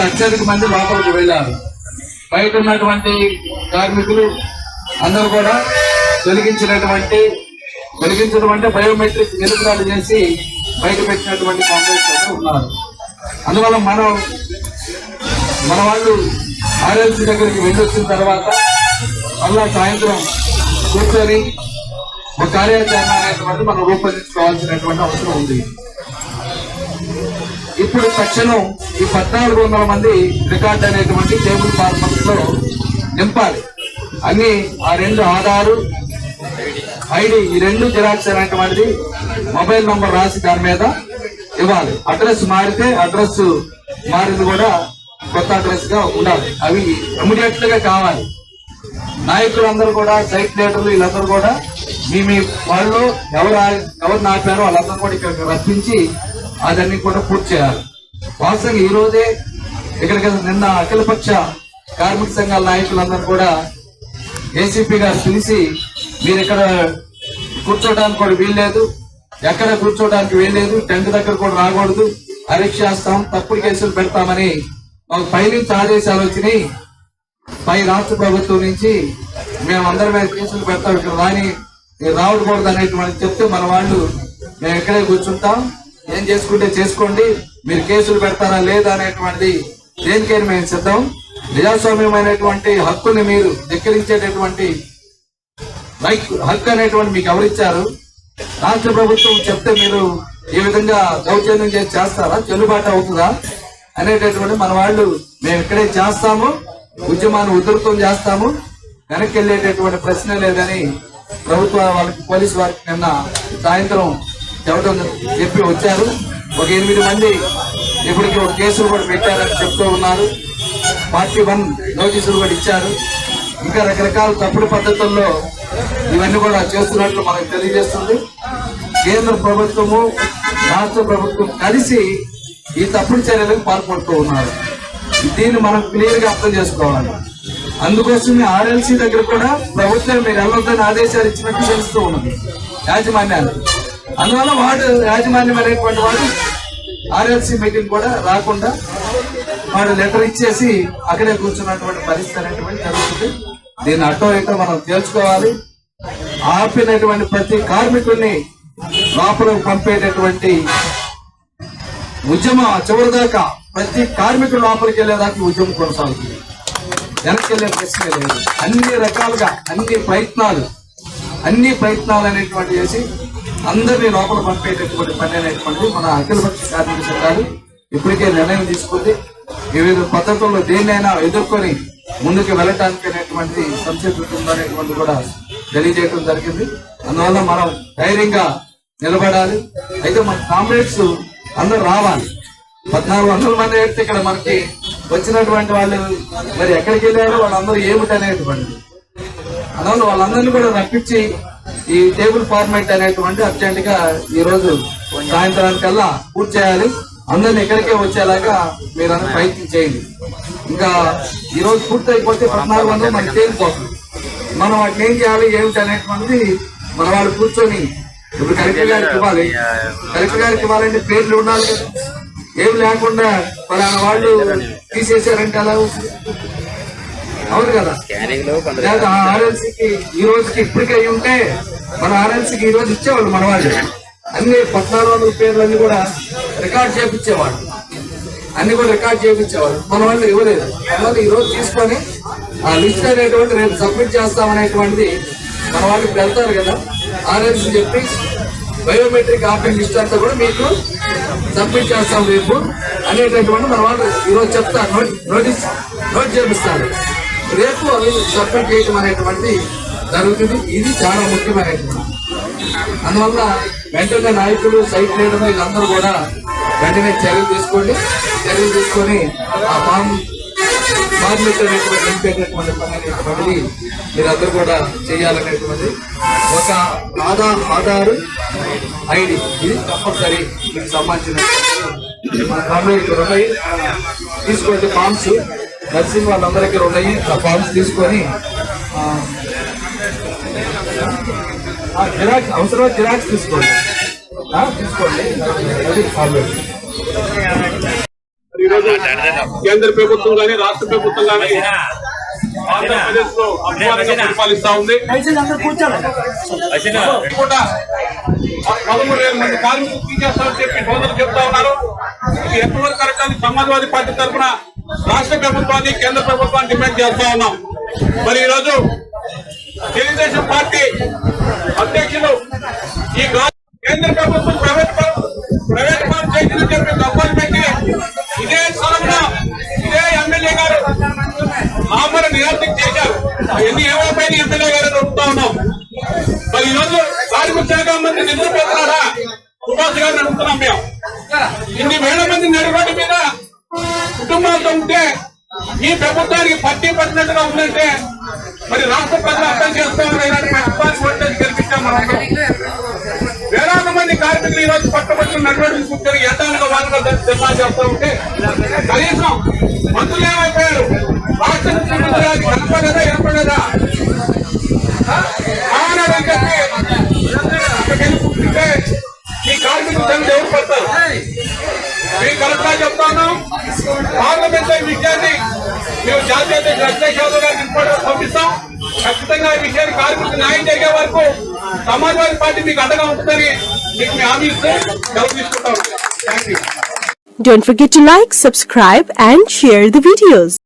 ఇప్పుడు అత్యధిక మంది లోపలికి వెళ్ళారు. బయట ఉన్నటువంటి కార్మికులు అందరూ కూడా తొలగించినటువంటి తొలగించడం అంటే బయోమెట్రిక్ నిలుపుదల చేసి బయట పెట్టినటువంటి కాంగ్రెస్ ఉన్నారు. అందువల్ల మనం మన వాళ్ళు ఆర్ఎల్సీ దగ్గరికి వెళ్ళొచ్చిన తర్వాత మళ్ళా సాయంత్రం కూర్చొని ఒక కార్యాచరణ అనేటువంటి మనం రూపొందించుకోవాల్సినటువంటి అవసరం ఉంది. ఇప్పుడు తక్షణం ఈ పద్నాలుగు వందల మంది రికార్డ్ అనేటువంటి టేబుల్ ఫార్మట్లో నింపాలి. అన్ని ఆ రెండు ఆధారు ఐడి ఈ రెండు జిరాక్స్ అనేటువంటిది మొబైల్ నంబర్ రాసి దాని మీద ఇవ్వాలి. అడ్రస్ మారితే అడ్రస్ మారింది కూడా కొత్త అడ్రస్గా ఉండాలి. అవి ఇమీడియట్గా కావాలి. నాయకులందరూ కూడా సైట్ లీడర్లు వీళ్ళందరూ కూడా మీ మీ వాళ్ళు ఎవరు ఎవరు నాపారో వాళ్ళందరూ కూడా ఇక్కడ రప్పించి అదన్నీ కూడా పూర్తి చేయాలి. వాస్తవంగా ఈ రోజే ఇక్కడికి నిన్న అఖిలపక్ష కార్మిక సంఘాల నాయకులందరూ కూడా ఏసీపీ గారు పిలిచి మీరు ఇక్కడ కూర్చోడానికి కూడా వీల్లేదు. ఎక్కడ కూర్చోడానికి వీల్లేదు. టెంట్ దగ్గర కూడా రాకూడదు. అరెస్ట్ చేస్తాం. తప్పుడు కేసులు పెడతామని మాకు పైనుంచి ఆదేశాలు వచ్చినాయి. పై రాష్ట్ర ప్రభుత్వం నుంచి మేమందరి మీద కేసులు పెడతాం. ఇక్కడ రాని మీరు రావకూడదు అనేటువంటి చెప్తే మన వాళ్ళు మేము ఇక్కడే కూర్చుంటాం. ఏం చేసుకుంటే చేసుకోండి. మీరు కేసులు పెడతారా లేదా అనేటువంటిది దేనికైనా మేము సిద్ధం? ప్రజాస్వామ్యమైనటువంటి హక్కుని మీరు ధిక్కరించేటటువంటి రైట్ హక్కు అనేటువంటి మీకు ఎవరిచ్చారు? రాష్ట్ర ప్రభుత్వం చెప్తే మీరు ఈ విధంగా దౌర్జన్యం చేసి చేస్తారా? చెల్లుబాటు అవుతుందా? అనేటటువంటి మన వాళ్ళు మేము ఇక్కడే చేస్తాము ఉద్యమాన్ని ఉధృతం చేస్తాము వెనక్కి వెళ్ళేటటువంటి ప్రశ్న లేదని ప్రభుత్వ వాళ్ళకి పోలీసు వారికి నిన్న సాయంత్రం చెప్పడం చెప్పి వచ్చారు. ఒక ఎనిమిది మంది ఇప్పటికి ఒక కేసులు కూడా పెట్టారని చెప్తూ ఉన్నారు. పార్టీ వన్ నోటీసులు కూడా ఇచ్చారు. ఇంకా రకరకాల తప్పుడు పద్ధతుల్లో ఇవన్నీ కూడా చేస్తున్నట్లు మనకు తెలియజేస్తుంది. కేంద్ర ప్రభుత్వము రాష్ట్ర ప్రభుత్వం కలిసి ఈ తప్పుడు చర్యలకు పాల్పడుతూ ఉన్నారు. దీన్ని మనం క్లియర్గా అర్థం చేసుకోవాలి. అందుకోసమే ఆర్ఎల్సీ దగ్గర కూడా ప్రభుత్వం మీరు వెళ్ళొద్దని ఆదేశాలు ఇచ్చినట్టు తెలుస్తూ ఉన్నది. యాజమాన్యాలు అందువల్ల వాడు యాజమాన్యం అనేటువంటి వాడు ఆర్ఎల్సీ మీటింగ్ కూడా రాకుండా వాడు లెటర్ ఇచ్చేసి అక్కడే కూర్చున్నటువంటి పరిస్థితి అనేటువంటి జరుగుతుంది. దీన్ని అటో ఇటో మనం తేల్చుకోవాలి. ఆపినటువంటి ప్రతి కార్మికుడిని లోపలకు పంపేటటువంటి ఉద్యమం చివరిదాకా ప్రతి కార్మికుడు లోపలికి వెళ్ళేదాకా ఉద్యమం కొనసాగుతుంది. వెనక్కి వెళ్ళే ప్రశ్న లేదు. అన్ని రకాలుగా అన్ని ప్రయత్నాలు అన్ని ప్రయత్నాలు అనేటువంటి చేసి అందరినీ లోపల పంపేటటువంటి పని అనేటువంటిది మన అఖిలపక్ష కార్మిక సంఘాలు ఇప్పటికే నిర్ణయం తీసుకుంది. వివిధ పద్ధతుల్లో దేన్నైనా ఎదుర్కొని ముందుకు వెళ్ళటానికి అనేటువంటి సంసిద్ధత ఉందనేటువంటి కూడా తెలియజేయడం జరిగింది. అందువల్ల మనం ధైర్యంగా నిలబడాలి. అయితే మన కామ్రేడ్స్ అందరూ రావాలి. పద్నాలుగు వందల మంది అయితే ఇక్కడ మనకి వచ్చినటువంటి వాళ్ళు మరి ఎక్కడికి వెళ్ళారో? వాళ్ళందరూ ఏమిటి అనేటువంటి అందువల్ల వాళ్ళందరినీ కూడా రప్పించి ఈ టేబుల్ ఫార్మాట్ అనేటువంటి అర్జెంట్గా ఈ రోజు సాయంత్రానికల్లా పూర్తి చేయాలి. అందరిని ఇక్కడికే వచ్చేలాగా మీరు అందరూ ప్రయత్నం చేయండి. ఇంకా ఈ రోజు పూర్తి అయిపోతే పద్నాలుగు వందలు మనకి తేలిపోతుంది మనం వాటిని ఏం చేయాలి ఏమిటి అనేటువంటిది మన వాళ్ళు కూర్చొని ఇప్పుడు కలెక్టర్ గారికి ఇవ్వాలి. కలెక్టర్ గారికి ఇవ్వాలంటే పేర్లు ఉండాలి ఏం లేకుండా పలానా వాళ్ళు తీసేశారంటే అలా అవును కదా? లేదా ఆర్ఎల్సీకి ఈ రోజుకి ఇప్పటికే ఉంటే మన ఆర్ఎల్సీకి ఈ రోజు ఇచ్చేవాళ్ళు మన వాళ్ళు. అన్ని పద్నాలుగు వందల పేర్లన్నీ కూడా రికార్డ్ చేపించేవాళ్ళు. అన్ని కూడా రికార్డ్ చేయించేవాళ్ళు మన వాళ్ళు ఇవ్వలేదు. అందువల్ల ఈ రోజు తీసుకొని ఆ లిస్ట్ అనేటువంటి రేపు సబ్మిట్ చేస్తామనేటువంటిది మన వాళ్ళు ఇప్పుడు వెళ్తారు కదా? ఆర్ఎల్సీ చెప్పి బయోమెట్రిక్ ఆఫీస్ లిస్ట్ అంతా కూడా మీకు సబ్మిట్ చేస్తాం రేపు అనేటటువంటి మన వాళ్ళు ఈరోజు చెప్తారు. నోట్ నోటీస్ నోట్ చేపిస్తారు. రేపు అవి సబ్మిట్ చేయడం అనేటువంటి జరుగుతుంది. ఇది చాలా ముఖ్యమైనటువంటి అందువల్ల వెంటనే నాయకులు సైట్ లీడర్లు వీళ్ళందరూ కూడా వెంటనే చర్యలు తీసుకోండి. చర్యలు తీసుకొని ఆ ఫామ్ ఫార్మేట్ అనేటువంటి నింపేటటువంటి పని అనేటువంటిది మీరందరూ కూడా చేయాలనేటువంటి ఒక ఆధార్ ఆధార్ ఐడి ఇది తప్పనిసరి. మీకు సంబంధించిన మన కాంగ్రెస్ ఉన్నాయి. తీసుకోండి ఫామ్స్. నర్సింగ్ వాళ్ళందరి దగ్గర ఉన్నాయి ఆ ఫామ్స్ తీసుకొని జిరాక్స్ అవసరమైన జిరాక్స్ తీసుకోండి. ఆ, తీసుకోండి. అది ఫార్మేట్ మరియు ఈరోజు కేంద్ర ప్రభుత్వం కానీ రాష్ట్ర ప్రభుత్వం కానీ ఆంధ్రప్రదేశ్లో అభిమానంగా పరిపాలిస్తా ఉంది పదమూడు వేల మంది కార్మికులు తీసేస్తామని చెప్పి సోదరులు చెప్తా ఉన్నారు. ఎంతవరకు కరెక్ట్ అని సమాజ్వాదీ పార్టీ తరఫున రాష్ట్ర ప్రభుత్వాన్ని కేంద్ర ప్రభుత్వాన్ని డిమాండ్ చేస్తా ఉన్నాం. మరి ఈరోజు తెలుగుదేశం పార్టీ అధ్యక్షులు ఈ కేంద్ర ప్రభుత్వం ప్రైవేట్ ప్రైవేట్ చేసిందని చెప్పి దఫాలు పెట్టి ఇదే స్థలంలో ఇదే ఎమ్మెల్యే గారు ఆమర నిరాశకు చేశారు. ఎన్ని ఏమైపోయిన ఎమ్మెల్యే గారు అడుగుతా ఉన్నాం. మరి ఈరోజు కార్మిక శాఖ మంత్రి నిద్రపోతున్నాడా సుభాష్ గారిని అడుగుతున్నాం మేము. ఇన్ని వేల మంది నడిపడి మీద కుటుంబాలతో ఉంటే ఈ ప్రభుత్వానికి పట్టి పట్టినట్టుగా ఉందంటే మరి రాష్ట్ర ప్రజలు అర్థం చేసుకోవాలి. ఇలాంటి గెలిపించాం మనం వేలాది మంది కార్మికులు ఈ రోజు పట్టబడుతున్న నడవడికి కూర్చొని ఎండాలుగా వాళ్ళు సినిమా చేస్తూ ఉంటే కనీసం మంత్రులు ఏమైపోయారు? రాష్ట్ర ముఖ్యమంత్రి కనపడదా ఏర్పడదా? ఆనాడని చెప్తాను పార్లమెంట్ ఈ విషయాన్ని మేము జాతీయ అధ్యక్షుడు అధ్యక్ష యాదవ్ గారికి ఇంపార్టెన్స్ పంపిస్తాం ఖచ్చితంగా ఈ విషయాన్ని కార్మికులకు న్యాయం జరిగే వరకు సమాజ్వాదీ పార్టీ మీకు అండగా ఉంటుందని మీకు మేము హామీ ఇస్తూ సెలవు తీసుకుంటాం thank you Don't forget to like, subscribe and share the videos.